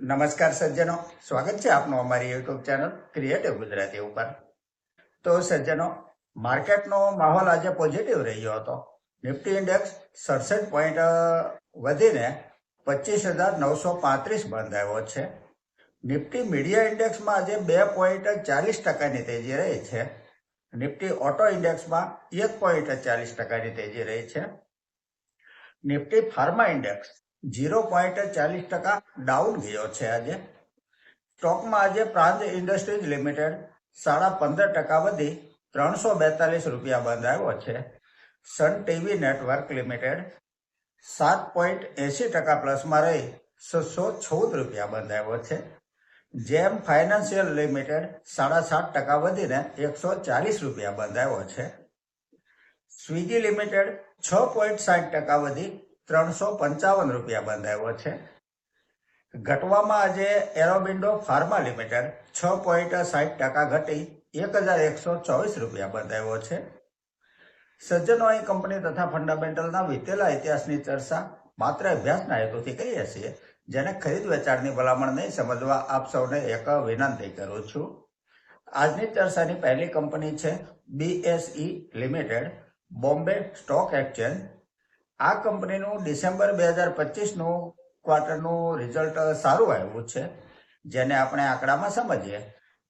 નમસ્કાર સજ્જનો. સ્વાગત છે આપનું અમારી યુટ્યુબ ચેનલ ક્રિએટિવ ગુજરાતી ઉપર. તો સજ્જનો, માર્કેટનો માહોલ આજે પોઝિટિવ રહ્યો હતો. નિફ્ટી ઇન્ડેક્સ સડસઠ પોઈન્ટ વધીને પચીસ હજાર નવસો પાંત્રીસ બંધાયો છે. નિફ્ટી મીડિયા ઇન્ડેક્સમાં આજે બે પોઈન્ટ ચાલીસ ટકાની તેજી રહી છે. નિફ્ટી ઓટો ઇન્ડેક્સમાં એક પોઈન્ટ ચાલીસ ટકાની તેજી રહી છે. Nifty pharma index zero point ચાલીસ ટકા ડાઉન ગયો છે આજે. સ્ટોકમાં આજે પ્રાંત ઇન્ડસ્ટ્રીઝ લિમિટેડ સાડા પંદર ટકા વધી ત્રણસો બેતાલીસ રૂપિયા બંધાયો છે. સન ટીવી નેટવર્ક લિમિટેડ સાત પોઈન્ટ એસી ટકા પ્લસમાં રહી છસો ચૌદ રૂપિયા બંધાયો છે. જેમ ફાઇનાન્શિયલ લિમિટેડ સાડા સાત ટકા વધીને એકસો ચાલીસ રૂપિયા બંધાયો છે. સ્વિગી લિમિટેડ છ પોઈન્ટ સાઠ ટકા વધી ત્રણસો પંચાવન રૂપિયા બંધાયો છે. ઘટવામાં આજે એરોબિન્ડો ફાર્મા લિમિટેડ છ પોઈન્ટ સાઠ ટકા ઘટી એક હજાર એકસો ચોવીસ રૂપિયા બંધાયો છે. સજ્જનો અહીં કંપની તથા ફંડામેન્ટલના વીતેલા ઇતિહાસની ચર્ચા માત્ર અભ્યાસના હેતુથી કરીએ છીએ, જેને ખરીદ વેચાણની ભલામણ નહીં સમજવા આપ સૌને એક વિનંતી કરું છું. આજની ચર્ચાની પહેલી કંપની છે BSE limited, Bombay stock exchange આ કંપનીનું ડિસેમ્બર બે હજાર પચીસનું ક્વાર્ટરનું રિઝલ્ટ સારું આવ્યું છે, જેને આપણે આંકડામાં સમજીએ.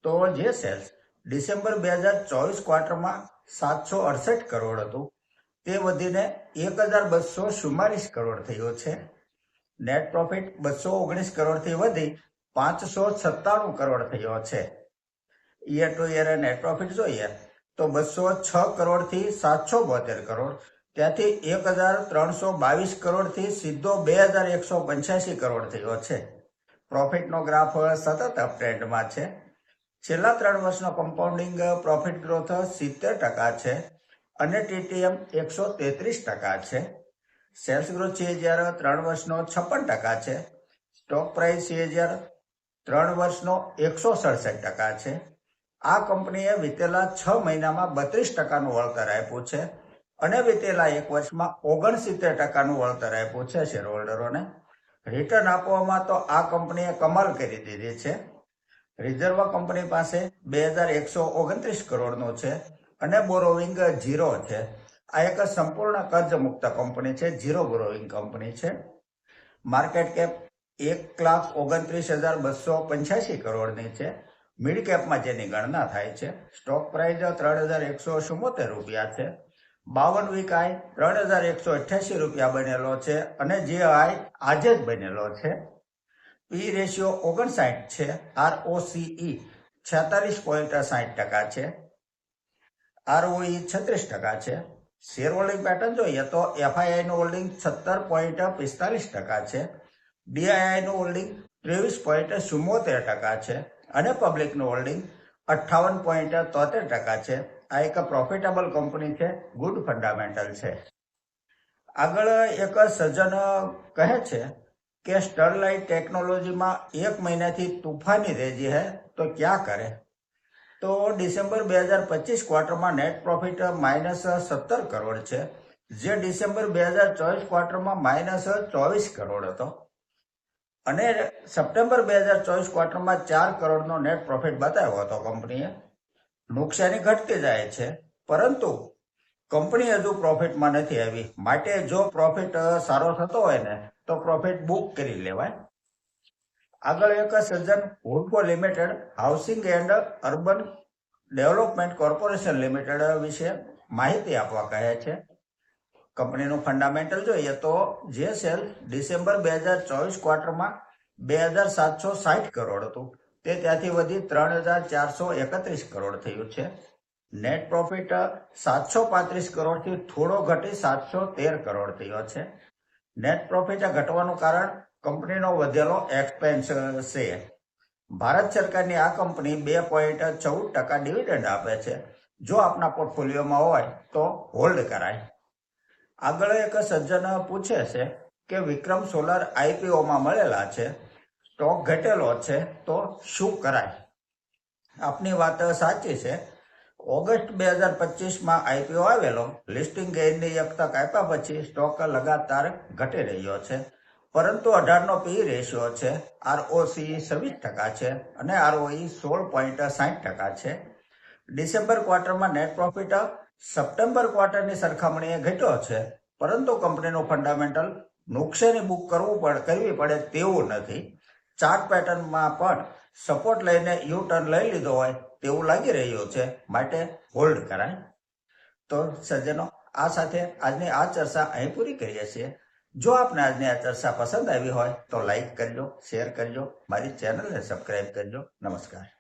તો જે સેલ્સ ડિસેમ્બર બે હજાર ચોવીસ ક્વાર્ટરમાં સાતસો અડસઠ કરોડ હતું, તે વધીને એક હજાર બસો ચુમ્માલીસ કરોડ થયો છે. નેટ પ્રોફિટ બસો ઓગણીસ કરોડથી વધી પાંચસો સત્તાણું કરોડ થયો છે. Year to year net profit જોઈએ તો બસો છ કરોડથી સાતસો બોતેર કરોડ ત્યાંથી એક હજાર ત્રણસો બાવીસ કરોડથી સીધો બે હજાર એકસો પંચ્યાસી કરોડ થયો છે. પ્રોફિટનો ગ્રાફ સતત અપટ્રેન્ડમાં છે. છેલ્લા ત્રણ વર્ષનો કમ્પાઉન્ડિંગ પ્રોફિટ ગ્રોથ સિત્તેર ટકા છે અને ટીટીએમ એકસો તેત્રીસ ટકા છે. સેલ્સ ગ્રોથ સીએજીઆર ત્રણ વર્ષનો છપ્પન ટકા છે. સ્ટોક પ્રાઇસ જ્યારે ત્રણ વર્ષનો એકસો સડસઠ ટકા છે. આ કંપનીએ વિતેલા છ મહિનામાં બત્રીસ ટકાનું વળતર આપ્યું છે. અને વિતેલા એક વર્ષમાં ઓગણસિત્તેર ટકાનું વળતર આપ્યું છે શેર હોલ્ડરોને રિટર્ન આપવામાં તો આ કંપનીએ કમાલ કરી દીધી છે. રિઝર્વ કંપની પાસે બે હજાર એકસો ઓગણત્રીસ કરોડનું છે અને બોરોવિંગ ઝીરો છે. આ એક સંપૂર્ણ કર્જ મુક્ત કંપની છે ઝીરો બોરોવિંગ કંપની છે. માર્કેટ કેપ એક લાખ ઓગણત્રીસ હજાર બસો પંચ્યાસી કરોડની છે. મિડ કેપમાં જેની ગણના થાય છે. સ્ટોક પ્રાઇસ ત્રણ હજાર એકસો ચુમ્મોતેર રૂપિયા છે. બાવન વીક આઈ ત્રણ હજાર એકસો અઠ્યાસી રૂપિયા બનેલો છે અને જે આઈ આજે જ બનેલો છે. પી રેશિયો ઓગણસાઠ છે, આર ઓસીઈ છેતાલીસ પોઈન્ટ સાઠ ટકા છે. આરઓઈ છત્રીસ ટકા છે. શેર હોલ્ડિંગ પેટર્ન જોઈએ તો એફઆઈઆઈ નું હોલ્ડિંગ સત્તર પોઈન્ટ પિસ્તાલીસ ટકા છે. ડીઆઈઆઈ નું હોલ્ડિંગ ત્રેવીસ પોઈન્ટ ચુમ્મોતેર ટકા છે અને પબ્લિકનું હોલ્ડિંગ અઠ્ઠાવન પોઈન્ટ તોતેર ટકા છે. આ એક પ્રોફિટેબલ કંપની છે ગુડ ફંડામેન્ટલ છે. આગળ એક સજ્જન કહે છે કે સ્ટરલાઇટ ટેકનોલોજીમાં એક મહિનાથી તૂફાની રેજી હે, તો ક્યાં કરે? તો ડિસેમ્બર બે હજાર પચીસ ક્વાર્ટરમાં નેટ પ્રોફિટ માઇનસ સત્તર કરોડ છે, જે ડિસેમ્બર બે હજાર ચોવીસ ક્વાર્ટરમાં માઇનસ ચોવીસ કરોડ હતો. અને સપ્ટેમ્બર બે હજાર ચોવીસ ક્વાર્ટરમાં ચાર કરોડનો નેટ પ્રોફિટ બતાવ્યો હતો કંપનીએ નુકસાની ઘટતી જાય છે. પરંતુ કંપની હજુ પ્રોફિટમાં નથી આવી. માટે જો પ્રોફિટ સારો થતો હોય ને, તો પ્રોફિટ બુક કરી લેવાય. આગળ એક સજ્જન હુડકો limited housing and urban development corporation limited વિશે માહિતી આપવા કહે છે. કંપનીનું ફંડામેન્ટલ જોઈએ તો જે સેલ ડિસેમ્બર બે હજાર ચોવીસ ક્વાર્ટરમાં બે હજાર સાતસો સાઠ કરોડ હતું. તે ત્યાંથી વધી ત્રણ હજાર ચારસો એકત્રીસ કરોડ થયું છે. નેટ પ્રોફિટ સાતસો પાંત્રીસ કરોડથી થોડો ઘટી સાતસો તેર કરોડ થયો છે. નેટ પ્રોફિટ ઘટવાનું કારણ કંપનીનો વધેલો એક્સપેન્સ છે. ભારત સરકારની આ કંપની બે પોઈન્ટ ચૌદ ટકા ડિવિડન્ડ આપે છે. જો આપના પોર્ટફોલિયોમાં હોય તો હોલ્ડ કરાય. આગળ એક સજ્જન પૂછે છે કે વિક્રમ સોલર આઈપીઓમાં મળેલા છે. સ્ટોક ઘટેલો છે, તો શું કરાય? આપની વાત સાચી છે. ઓગસ્ટ બે હજાર પચીસમાં આઈપીઓ આવેલો, લિસ્ટિંગ ગેઇનની એક તક આપ્યા પછી સ્ટોક લગાતાર ઘટી રહ્યો છે. પરંતુ અઢારનો પી રેશિયો છે આરઓસી છવ્વીસ ટકા છે અને આરઓઈ સોળ પોઈન્ટ સાઠ ટકા છે. ડિસેમ્બર ક્વાર્ટરમાં નેટ પ્રોફિટ સપ્ટેમ્બર ક્વાર્ટરની સરખામણીએ ઘટ્યો છે, પરંતુ કંપનીનું ફંડામેન્ટલ નુકસાની બુક કરવું પડે, કરવી પડે તેવું નથી. ચાર્ટ પેટર્નમાં પણ સપોર્ટ લઈને યુ ટર્ન લઈ લીધો હોય તેવું લાગી રહ્યું છે. માટે હોલ્ડ કરાય. તો સજ્જનો, આ સાથે આજની આ ચર્ચા અહીં પૂરી કરીએ છીએ. જો આપને આજની આ ચર્ચા પસંદ આવી હોય તો લાઈક કરજો શેર કરજો, મારી ચેનલને સબસ્ક્રાઈબ કરજો. નમસ્કાર.